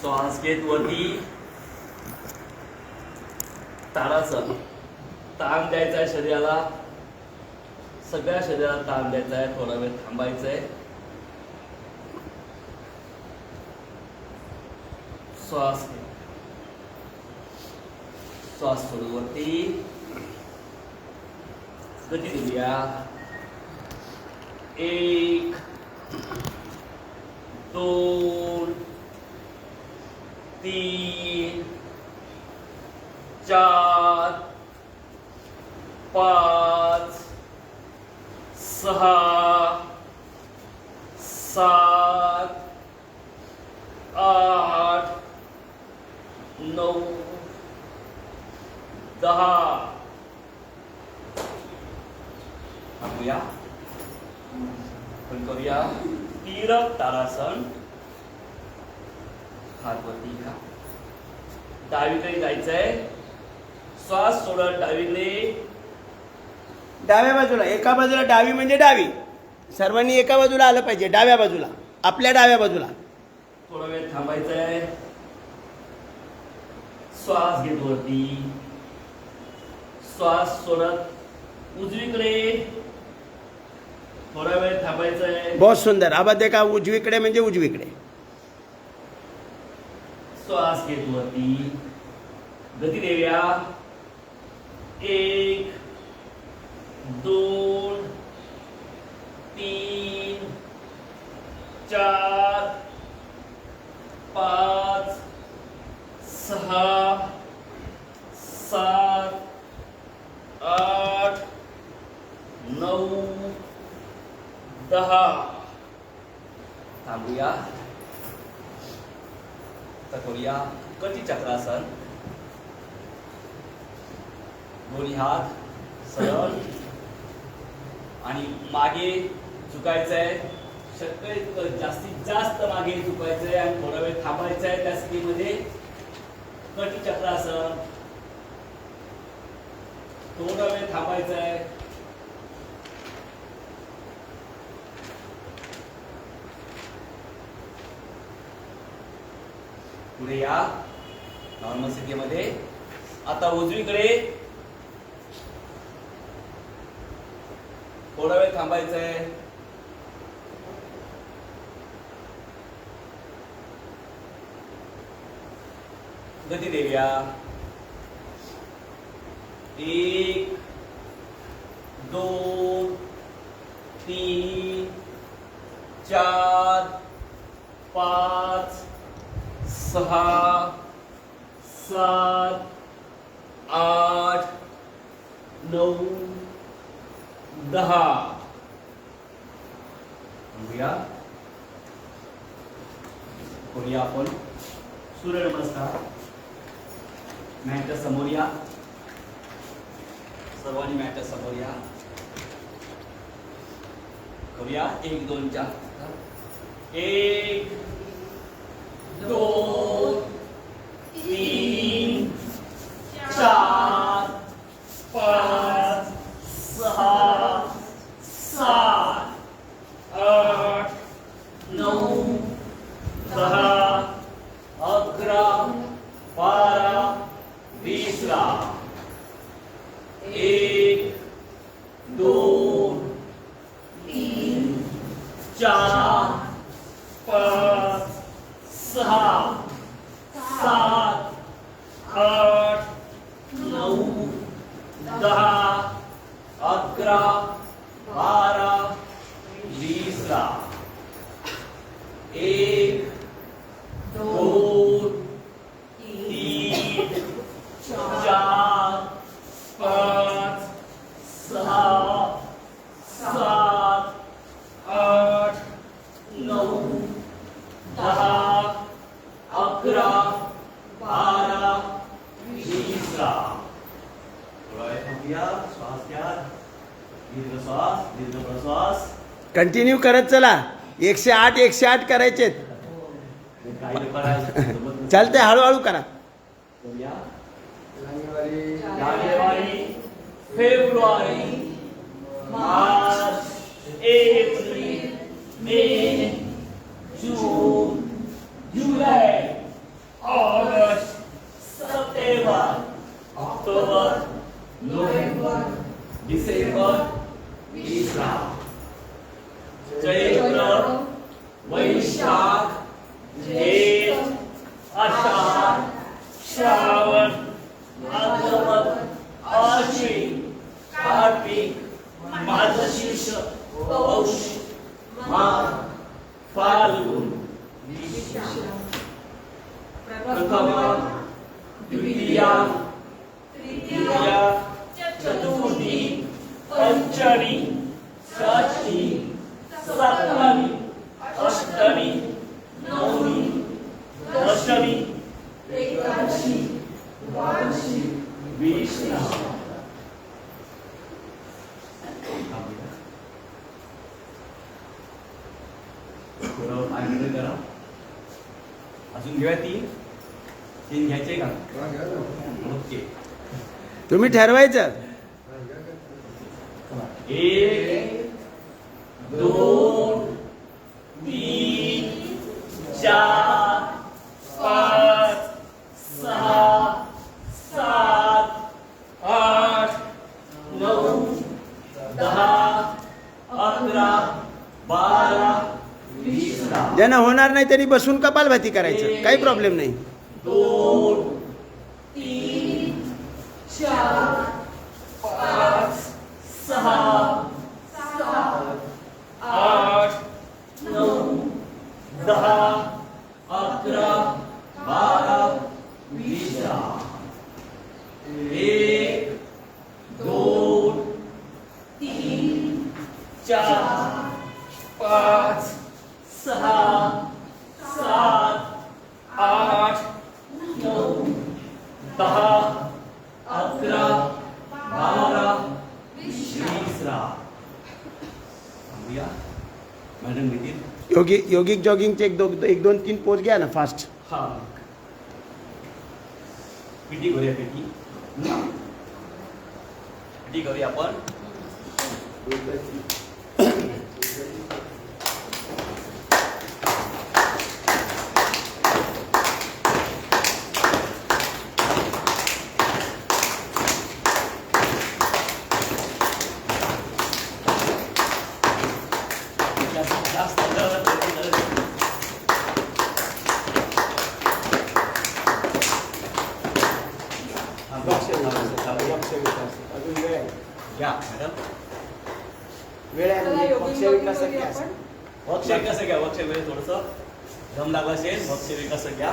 श्वास घेत वरती ताडाचं ताण द्यायचा आहे शरीराला. सगळ्या शरीराला ताण द्यायचा आहे थोडा वेळ थांबायचं आहे श्वास श्वास वरती. गती देऊया. एक दोन तीन चार पाच सहा सात आठ नऊ दहा. थांबूया. पण करूया. तीरक तारासन. हात वरती घ्या डावीकडे जायचंय श्वास सोडत डावीकडे. डाव्या बाजूला. एका बाजूला डावी म्हणजे डावी. सर्वांनी एका बाजूला आलं पाहिजे डाव्या बाजूला. आपल्या डाव्या बाजूला. थोडा वेळ थांबायचंय श्वास घेत वरती. श्वास सोडत उजवीकडे. थोडा वेळ थांबायचंय बहुत सुंदर. आबा देखा उजवीकडे म्हणजे उजवीकडे. श्वास घेत गती देऊया एक दोन तीन चार पाच सहा सात आठ नऊ दहा. थांबूया. आता करूया. कटी चक्रासन दोन्ही हात सरळ. आणि मागे चुकायचं आहे शक्य जास्तीत जास्त मागे झुकायचंय आणि थोडा वेळ थांबायचंय त्या स्थितीमध्ये. कटी चक्रासन थोडा वेळ थांबायचंय. पुढे या नॉर्मल स्थितीमध्ये आता उजवीकडे थोडा वेळ थांबायचंय. गती देऊया एक दोन तीन चार पाच सहा सात आठ नऊ दहा. थांबूया करूया आपण. सूर्य नमस्कार. मॅटच्या समोर या. सर्वांनी मॅटच्या समोर या. करूया एक दोन चार. एक दोन तीन चार पाच सहा सात आठ नऊ दहा अकरा बारा वीसला एक दोन तीन चार पाच सहा सात आठ नऊ दहा अकरा बारा वीसला एक दोन तीन चार पाच सहा सात आठ नऊ दहा अकरा बारा वीसला थोडा वेळ थांबूया श्वास घ्या दीर्घ श्वास दीर्घ प्रश्वास कंटिन्यू करत चला. एकशे आठ एकशे आठ करायचं चालते हळूहळू करा. जानेवारी फेब्रुवारी. द्वितीया तृतीया चतुर्थी पंचमी षष्ठी सप्तमी अष्टमी नवमी दशमी एकादशी द्वादशी विष्णू थोडं पाय मिळून करा। अजून घेऊया तीन तीन घ्यायचे का? ओके. तुम्ही ठरवायचं. एक दोन तीन चार पाच सहा सात आठ नऊ दहा अकरा बारा ज्यांना होणार नाही त्यांनी बसून कपालभाती करायचं. काही प्रॉब्लेम नाही. दहा योगी योगिक जॉगिंगचे एक दो एक दोन तीन पोच गया ना फास्ट हाँ. पिटी करूया पिटी पिटी करूया आपण. मॅडम वेळ आहे म्हणजे पक्ष विकासात योगिक घ्या. आपण. वक्षे कसं घ्या वक्षे वेळ थोडस दम लागला असेल वक्षे कसं घ्या